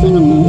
singing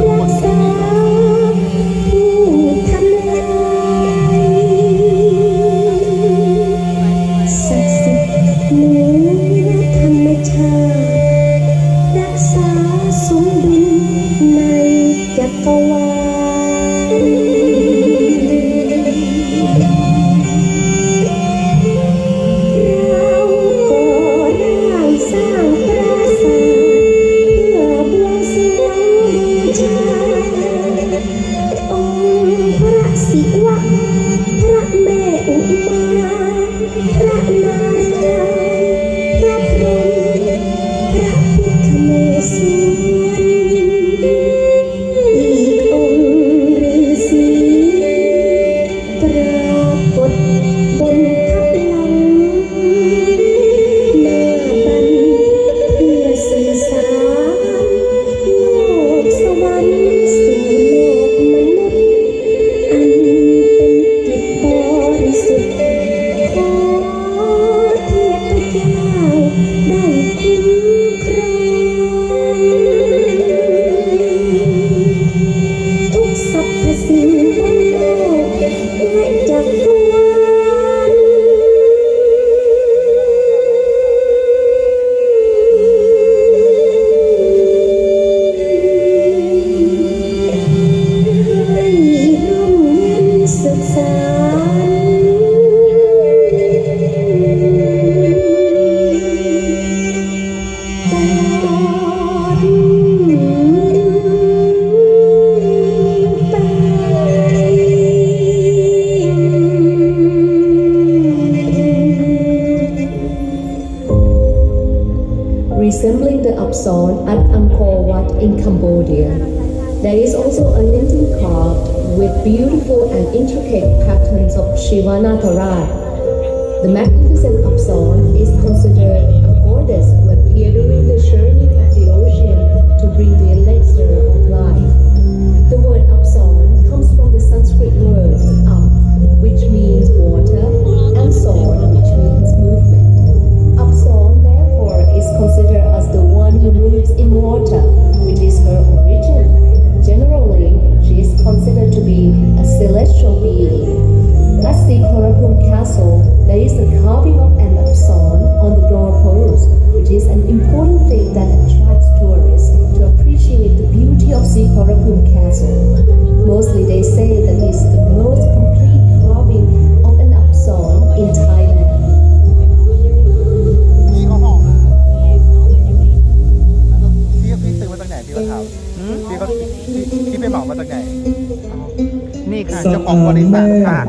you. Resembling the Upson at Angkor Wat in Cambodia. There is also a lintel carved with beautiful and intricate patterns of Shiva Nataraj. The magnificent Upson is considered moves in water, which is her origin. Generally, she is considered to be a celestial being. At Sikhorakum Castle, there is a carving of an Upson on the doorpost, which is an important thing that attracts tourists to appreciate the beauty of Sikhorakum Castle. พี่ก็พี่พี่ไปเหมามาจากไหน นี่ค่ะเจ้าของบริษัทค่ะ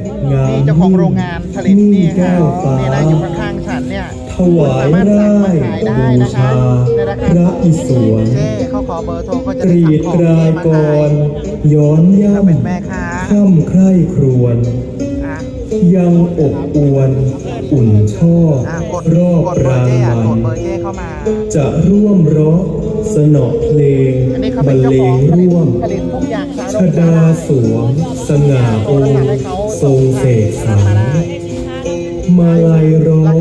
นี่เจ้าของโรงงานผลิตนี่ค่ะนี่นะอยู่ข้างๆฉันเนี่ยถวายสามารถสั่งมาได้ขายได้นะคะในราคาพระอิศวรเจ้เขาขอเบอร์โทรก็จะกได้รีสั่งดของรายเจ้มากขายรย้อนย่ถ้าเป็นแม่ค้าำค่ำใคร่ครวญอะยังอบอวน อุ่นชอบอะกดรอบกดเบอราร์งเจ้อะกวัดนเบอร์เจ้เข้ามาจะร่วมร้อง สนอเพลงอันนี้เขาบเป็รนรเจ้าเลของงผลิตร่วมผลิตทุกอย่างสารชดาสวง สง่าองค์ทรงเสกสรรมาลัยร้อง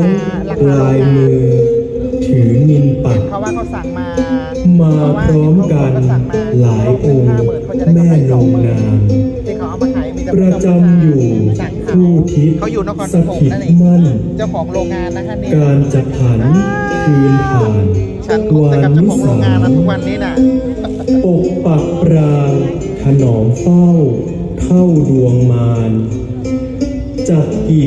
ลายมือ ถือนินปักเขาว่าเขาสั่งมามาพร้อมกันหลายองค์แม่นงนางที่เขาเอามาขายมีแต่ประจำอยู่สั่งเขาคู่ทิศเขาอยู่นครสปฐมถิตนั่นเองมั่นเจ้าของโรงงานนะคะเนี่ยการจะผันคืนผ่าน ฉันคบแต่กับเจ้าของโรงงานนะทุกวันนี้น่ะปกปักปรางถนอมเฝ้า เท่าดวงมารจักกี่